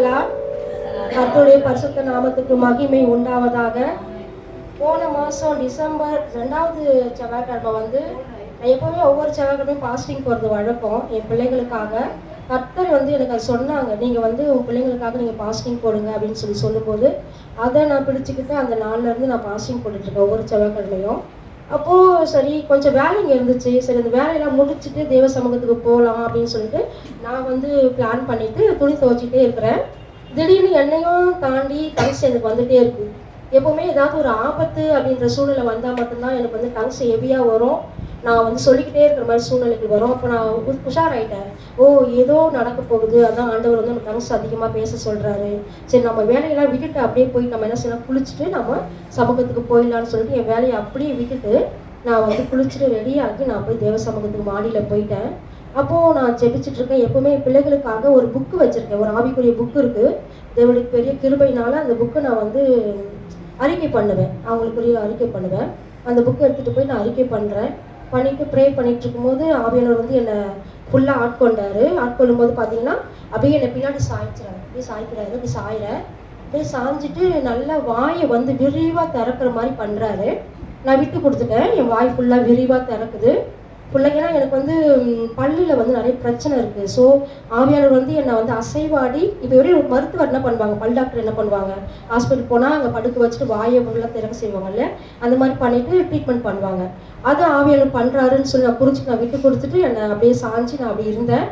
பிரைசலா கர்த்தருடைய பரிசுத்த நாமத்துக்கு மகிமை உண்டாவதாக. போன மாதம் டிசம்பர் ரெண்டாவது செவ்வாய்க்கிழமை வந்து நான் எப்போவுமே ஒவ்வொரு செவ்வாய்க்கிழமையும் பாஸ்டிங் போகிறது வழக்கம். என் பிள்ளைங்களுக்காக கர்த்தர் வந்து எனக்கு அது சொன்னாங்க. நீங்கள் வந்து உங்கள் பிள்ளைங்களுக்காக நீங்கள் பாஸ்டிங் போடுங்க அப்படின்னு சொல்லி சொல்லும்போது அதை நான் பிடிச்சிக்கிட்டு அந்த நாளில் இருந்து நான் பாஸ்டிங் போட்டுட்ருக்கேன் ஒவ்வொரு செவ்வாய்க்கிழமையும். அப்போது சரி கொஞ்சம் வேலைங்க இருந்துச்சு. சரி அந்த வேலையெல்லாம் முடிச்சுட்டு தேவ சமூகத்துக்கு போகலாம் அப்படின்னு சொல்லிட்டு நான் வந்து பிளான் பண்ணிட்டு துணி துவைச்சிட்டே இருக்கிறேன். திடீர்னு என்னையும் தாண்டி டங்ஸ் எனக்கு வந்துட்டே இருக்கு. எப்போவுமே ஏதாவது ஒரு ஆபத்து அப்படின்ற சூழ்நிலை வந்தால் மட்டும்தான் எனக்கு வந்து டங்ஸ் ஹெவியாக வரும். நான் வந்து சொல்லிக்கிட்டே இருக்கிற மாதிரி சூழ்நிலைக்கு வரும். அப்போ நான் உ- உஷாராயிட்டேன். ஓ ஏதோ நடக்க போகுது. அதான் ஆண்டவர் வந்து நம்ம மனசு அதிகமாக பேச சொல்கிறாரு சரி நம்ம வேலையெல்லாம் விட்டுட்டு அப்படியே போய் நம்ம என்ன செய்யலாம்? குளிச்சுட்டு நம்ம சமூகத்துக்கு போயிடலாம்னு சொல்லிட்டு என் வேலையை அப்படியே விட்டுட்டு நான் வந்து குளிச்சுட்டு ரெடியாகி நான் போய் தேவ சமூகத்துக்கு மாடியில் போயிட்டேன். அப்போது நான் ஜெபிச்சுட்டு இருக்கேன். எப்போவுமே பிள்ளைகளுக்காக ஒரு புக்கு வச்சுருக்கேன். ஒரு ஆவிக்குரிய புக்கு இருக்குது தேவனுக்கு பெரிய கிருபையினால அந்த புக்கை நான் வந்து அறிக்கை பண்ணுவேன். அவங்களுக்குரிய அறிக்கை பண்ணுவேன். அந்த புக்கை எடுத்துகிட்டு போய் நான் அறிக்கை பண்ணுறேன் பண்ணிட்டு ப்ரே பண்ணிட்டு இருக்கும்போது ஆவியானவர் வந்து என்னை ஃபுல்லாக ஆட்கொண்டாரு. ஆட்கொள்ளும் போது பார்த்தீங்கன்னா அப்படியே என்னை பின்னாடி சாய்ச்சிடாரு அப்படியே சாய்க்கிறாரு. அப்படி சாயிற அப்படியே சாஞ்சிட்டு நல்லா வாயை வந்து விரிவாக திறக்கிற மாதிரி பண்ணுறாரு நான் விட்டு கொடுத்துட்டேன். என் வாய் ஃபுல்லாக விரிவாக திறக்குது. பிள்ளைங்கலாம் எனக்கு வந்து பல்லில் வந்து நிறைய பிரச்சனை இருக்குது ஸோ ஆவியாளர் வந்து என்னை வந்து அசைவாடி இப்போ வரையும் ஒரு மருத்துவர் என்ன பண்ணுவாங்க? பல் டாக்டர் என்ன பண்ணுவாங்க? ஹாஸ்பிட்டல் போனால் அங்கே படுக்க வச்சுட்டு வாயை ஃபுல்லாக திறக்க செய்வாங்கல்ல அந்த மாதிரி பண்ணிவிட்டு ட்ரீட்மெண்ட் பண்ணுவாங்க. அதை ஆவியாளர் பண்ணுறாருன்னு சொல்லி நான் புரிஞ்சு நான் விட்டு கொடுத்துட்டு என்னை அப்படியே சாஞ்சு நான் அப்படி இருந்தேன்.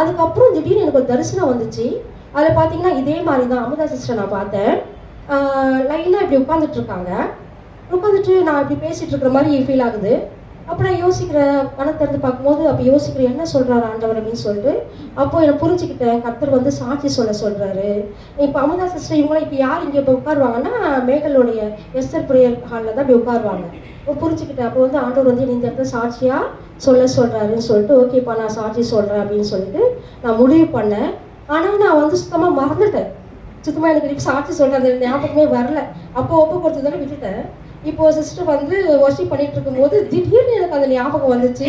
அதுக்கப்புறம் திடீர்னு எனக்கு ஒரு தரிசனம் வந்துச்சு. அதில் பார்த்தீங்கன்னா இதே மாதிரி தான் அமுதா சிஸ்டர் நான் பார்த்தேன். லைனாக இப்படி உட்காந்துட்டு இருக்காங்க. உட்காந்துட்டு நான் இப்படி பேசிகிட்டு இருக்கிற மாதிரி ஃபீல் ஆகுது. அப்போ நான் யோசிக்கிற மனத்திறந்து பார்க்கும்போது அப்போ யோசிக்கிறேன் என்ன சொல்கிறாரு ஆண்டவர் அப்படின்னு சொல்லிட்டு அப்போ எனக்கு புரிஞ்சுக்கிட்டேன் கர்த்தர் வந்து சாட்சி சொல்ல சொல்கிறாரு இப்போ அமுதா சிஸ்டர் இவங்களாம் இப்போ யார் இங்கே இப்போ உட்காருவாங்கன்னா மேகலுடைய எஸ்டர் ப்ரேயர் ஹாலில் தான் இப்படி உட்காருவாங்க. இப்போ புரிஞ்சுக்கிட்டேன் அப்போ வந்து ஆண்டவர் வந்து நீ இந்த இடத்துல சாட்சியாக சொல்ல சொல்கிறாருன்னு சொல்லிட்டு ஓகேப்பா நான் சாட்சி சொல்கிறேன் அப்படின்னு சொல்லிட்டு நான் முடிவு பண்ணேன். ஆனால் நான் வந்து சுத்தமாக மறந்துட்டேன். சுத்தமாக எனக்கு இப்போ சாட்சி சொல்கிறேன் அந்த ஞாபகமே வரல. அப்போ ஒப்பு கொடுத்ததால விட்டுட்டேன். இப்போ சிஸ்டர் வந்து ஒர்ஷிப் பண்ணிட்டு இருக்கும்போது திடீர்னு எனக்கு அந்த ஞாபகம் வந்துச்சு.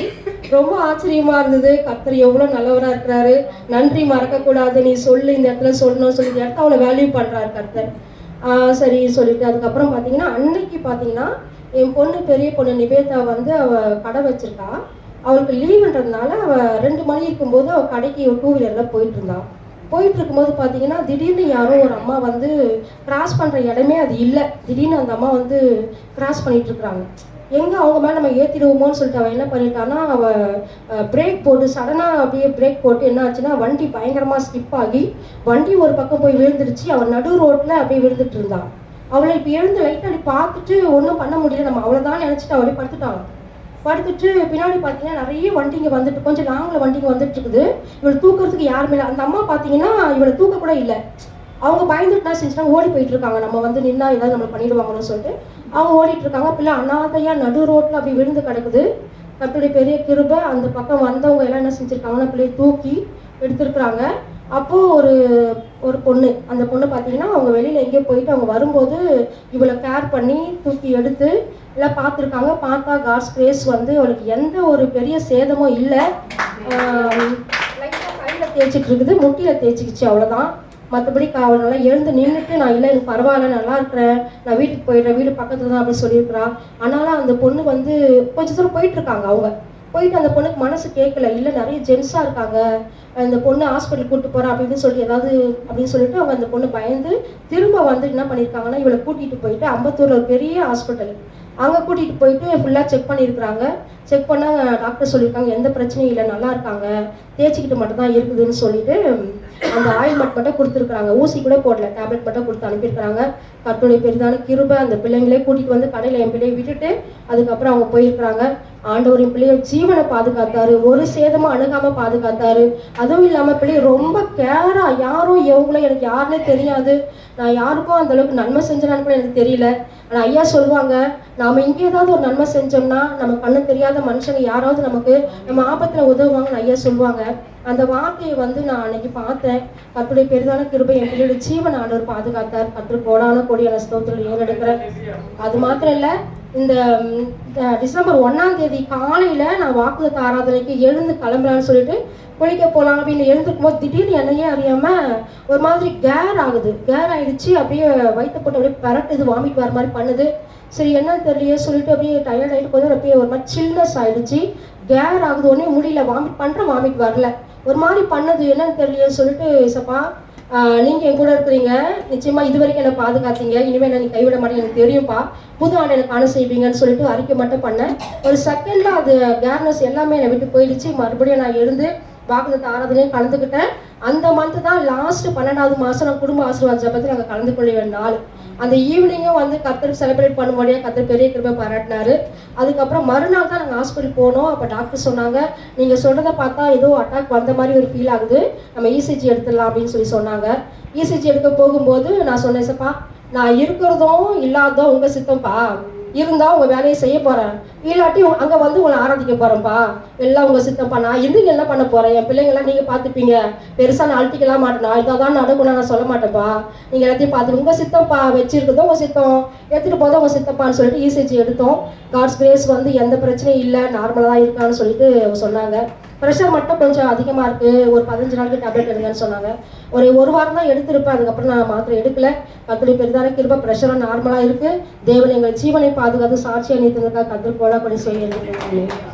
ரொம்ப ஆச்சரியமா இருந்தது. கர்த்தர் எவ்வளோ நல்லவரா இருக்கிறாரு. நன்றி மறக்கக்கூடாது. நீ சொல்லு இந்த இடத்துல சொல்லணும் சொல்லி இந்த இடத்த அவளை வேல்யூ பண்றாரு கர்த்தர். ஆஹ் சரி சொல்லிட்டு அதுக்கப்புறம் பார்த்தீங்கன்னா அன்னைக்கு பார்த்தீங்கன்னா என் பொண்ணு பெரிய பொண்ணு நிவேதா வந்து அவ கடை வச்சிருக்கா. அவளுக்கு லீவுன்றதுனால அவ ரெண்டு மணி இருக்கும்போது அவ கடைக்கு டூ வீலர்ல போயிட்டு இருந்தான் போயிட்டு இருக்கும்போது பார்த்தீங்கன்னா திடீர்னு யாரோ ஒரு அம்மா வந்து கிராஸ் பண்ணுற இடமே அது இல்லை. திடீர்னு அந்த அம்மா வந்து கிராஸ் பண்ணிட்டு இருக்கிறாங்க எங்கே அவங்க மேலே நம்ம ஏற்றிடுவோமோன்னு சொல்லிட்டு அவள் என்ன பண்ணிட்டான்னா அவள் பிரேக் போட்டு சடனாக அப்படியே பிரேக் போட்டு என்ன ஆச்சுன்னா வண்டி பயங்கரமாக ஸ்கிப் ஆகி வண்டி ஒரு பக்கம் போய் விழுந்துருச்சு. அவள் நடு ரோட்டில் அப்படியே விழுந்துட்டு இருந்தான் அவளை இப்போ எழுந்து லைட்டாக அப்படி பார்த்துட்டு ஒன்றும் பண்ண முடியல. நம்ம அவ்வளோதான் நினச்சிட்டு அவளே படுத்துட்டாங்க. படுத்துட்டு பின்னாடி பார்த்தீங்கன்னா நிறைய வண்டிங்க வந்துட்டு கொஞ்சம் லாங்கில் வண்டிங்க வந்துட்டு இருக்குது இவளை தூக்குறதுக்கு யாருமே இல்லை அந்த அம்மா பார்த்தீங்கன்னா இவளை தூக்க கூட இல்லை. அவங்க பயந்துட்டு தான் செஞ்சுனா ஓடி போயிட்டு இருக்காங்க நம்ம வந்து நின்னா ஏதாவது நம்ம பண்ணிடுவாங்கன்னு சொல்லிட்டு. அவங்க ஓடிட்டு இருக்காங்க பிள்ளை அனாதையா நடு ரோட்ல அப்படி விழுந்து கிடக்குது. கத்துடைய பெரிய கிருபை அந்த பக்கம் வந்தவங்க எல்லாம் என்ன செஞ்சிருக்காங்கன்னா பிள்ளையை தூக்கி எடுத்திருக்கிறாங்க. அப்போ ஒரு ஒரு பொண்ணு அந்த பொண்ணு பார்த்தீங்கன்னா அவங்க வெளியில் எங்கேயோ போயிட்டு அவங்க வரும்போது இவளை கேர் பண்ணி தூக்கி எடுத்து எல்லாம் பார்த்துருக்காங்க. பார்த்தா காட்ஸ் கிரேஸ் வந்து அவளுக்கு எந்த ஒரு பெரிய சேதமும் இல்லை. லைட்டாக கையில் தேய்ச்சிட்டு இருக்குது. முட்டியில் தேய்ச்சிக்கிச்சு அவ்வளோதான் மற்றபடி அவள் நல்லா எழுந்து நின்றுட்டு நான் இல்லை எனக்கு பரவாயில்ல நல்லா இருக்கிறேன். நான் வீட்டுக்கு போயிடுறேன். வீடு பக்கத்தில் தான் அப்படின்னு சொல்லியிருக்கிறான் ஆனாலும் அந்த பொண்ணு வந்து கொஞ்சம் தூரம் போயிட்டுருக்காங்க அவங்க. போயிட்டு அந்த பொண்ணுக்கு மனசு கேட்கல இல்லை நிறைய ஜென்ஸாக இருக்காங்க. அந்த பொண்ணு ஹாஸ்பிட்டல் கூட்டு போகிறான் அப்படின்னு சொல்லி ஏதாவது அப்படின்னு சொல்லிட்டு அவங்க அந்த பொண்ணு பயந்து திரும்ப வந்து என்ன பண்ணியிருக்காங்கன்னா இவளை கூட்டிகிட்டு போயிட்டு அம்பத்தூரில் ஒரு பெரிய ஹாஸ்பிட்டல் அங்கே கூட்டிகிட்டு போயிட்டு ஃபுல்லாக செக் பண்ணியிருக்கிறாங்க செக் பண்ணால் டாக்டர் சொல்லியிருக்காங்க எந்த பிரச்சனையும் இல்லை நல்லா இருக்காங்க. தேய்ச்சிக்கிட்டு மட்டும்தான் இருக்குதுன்னு சொல்லிட்டு அந்த ஆயில்மெண்ட் மட்டும் கொடுத்துருக்குறாங்க. ஊசி கூட போடல. டேப்லெட் மட்டும் கொடுத்து அனுப்பியிருக்கிறாங்க. கற்பனை பெரிதான கிருபை அந்த பிள்ளைங்களே கூட்டிகிட்டு வந்து கடையில் என் பிள்ளையை விட்டுட்டு அதுக்கப்புறம் அவங்க போயிருக்கிறாங்க. ஆண்டவர் என் பிள்ளைய ஜீவனை பாதுகாத்தாரு. ஒரு சேதமும் அணுகாம பாதுகாத்தாரு. அதுவும் இல்லாம பிள்ளை ரொம்ப கேரா யாரும் இவங்களும் எனக்கு யாருன்னே தெரியாது. நான் யாருக்கும் அந்த அளவுக்கு நன்மை செஞ்சேனான்னு கூட எனக்கு தெரியல. ஆனா ஐயா சொல்லுவாங்க நாம இங்கே ஏதாவது ஒரு நன்மை செஞ்சோம்னா நம்ம பண்ண தெரியாத மனுஷங்க யாராவது நமக்கு நம்ம ஆபத்துல உதவுவாங்கன்னு ஐயா சொல்லுவாங்க. அந்த வார்த்தையை வந்து நான் அன்னைக்கு பார்த்தேன் கத்துடைய பெரிதான கிருபை எங்களுடைய ஜீவன் ஆண்டவர் பாதுகாத்தார். கற்று கோடான கோடியான ஸ்தோத்திரம் ஏறெடுக்கிறேன் அது மாத்திரம் இல்ல இந்த டிசம்பர் ஒண்ணாம் தேதி காலையில நான் வாக்குதத்த ஆராதனைக்கு எழுந்து கிளம்புறான்னு சொல்லிட்டு குளிக்க போலாம் அப்படின்னு எழுந்துக்கும் போது திடீர்னு என்னையே அறியாம ஒரு மாதிரி கேர் ஆகுது. கேர் ஆயிடுச்சு அப்படியே வயிற்று போட்டு அப்படியே பரட்டுது வாமிட் வர மாதிரி பண்ணுது. சரி என்ன தெரியலையே சொல்லிட்டு அப்படியே டயர்ட் ஆகிட்டு போது அப்படியே ஒரு மாதிரி சில்னஸ் ஆயிடுச்சு. கேர் ஆகுது ஒன்றே முடியல வாமிட் பண்ணுறேன் வாமிட் வரல. ஒரு மாதிரி பண்ணது என்னன்னு தெரியலையே சொல்லிட்டு சப்பா நீங்கள் என் கூட இருக்கிறீங்க. நிச்சயமாக இது வரைக்கும் என்னை பாதுகாத்தீங்க. இனிமேல் என்ன நீ கைவிட மாட்டேங்க எனக்கு தெரியும்ப்பா புது ஆண்டு எனக்கு அணு செய்வீங்கன்னு சொல்லிட்டு அறிக்கை மட்டும் பண்ணேன். ஒரு செகண்டில் அது கேர்னஸ் எல்லாமே என்னை விட்டு போயிடுச்சு. மறுபடியும் நான் எழுந்து வாக்குத்த ஆராதனையும் கலந்துக்கிட்டேன். அந்த மந்த் தான் லாஸ்ட் பன்னெண்டாவது மாதம் நான் குடும்ப ஆசீர்வாத ஜபத்தில் நாங்கள் கலந்து கொள்ள வேண்டிய நாள். அந்த ஈவினிங்கும் வந்து கத்தர் செலிப்ரேட் பண்ணும்படியாக கத்தர் பெரிய கிருபை பாராட்டினாரு. அதுக்கப்புறம் மறுநாள் தான் நாங்கள் ஹாஸ்பிட்டல் போனோம். அப்போ டாக்டர் சொன்னாங்க நீங்கள் சொல்கிறத பார்த்தா ஏதோ அட்டாக் வந்த மாதிரி ஒரு ஃபீல் ஆகுது. நம்ம இசிஜி எடுத்துடலாம் அப்படின்னு சொல்லி சொன்னாங்க. இசிஜி எடுக்க போகும்போது நான் சொன்னேன் சப்பா நான் இருக்கிறதும் இல்லாததும் உங்கள் சித்தம்ப்பா இருந்தால் உங்கள் வேலையை செய்ய போகிறேன் இல்லாட்டி அங்கே வந்து உங்களை ஆராதிக்க போகிறேன்ப்பா எல்லாம் உங்கள் சித்தப்பா நான் இருந்து என்ன பண்ண போகிறேன் என் பிள்ளைங்களாம் நீங்கள் பார்த்துப்பீங்க. பெருசாக நான் அழுத்திக்கலாம் மாட்டேன்? நான் தான் நடக்கணும் நான் சொல்ல மாட்டேன்ப்பா நீங்கள் எல்லாத்தையும் பார்த்து உங்கள் சித்தப்பா வச்சிருக்கதும் உங்கள் சித்தம். எடுத்துகிட்டு போதும் உங்கள் சித்தப்பான்னு சொல்லிட்டு இசிஜி எடுத்தோம். காட்ஸ் கிரேஸ் வந்து எந்த பிரச்சனையும் இல்லை. நார்மலாக தான் இருக்கான்னு சொல்லிட்டு சொன்னாங்க. ப்ரெஷர் மட்டும் கொஞ்சம் அதிகமாக இருக்குது ஒரு பதினஞ்சு நாளைக்கு டேப்லெட் எடுங்கன்னு சொன்னாங்க. ஒரு ஒரு வாரம் தான் எடுத்திருப்பேன். அதுக்கப்புறம் நான் மாத்திரை எடுக்கல. கத்துடைய பெரிதான கிருப்ப ப்ரெஷரும் நார்மலாக இருக்குது தேவன் எங்கள் ஜீவனை பாதுகாத்து சாட்சியை நீத்ததுக்காக கத்திரி போல பண்ணி செய்ய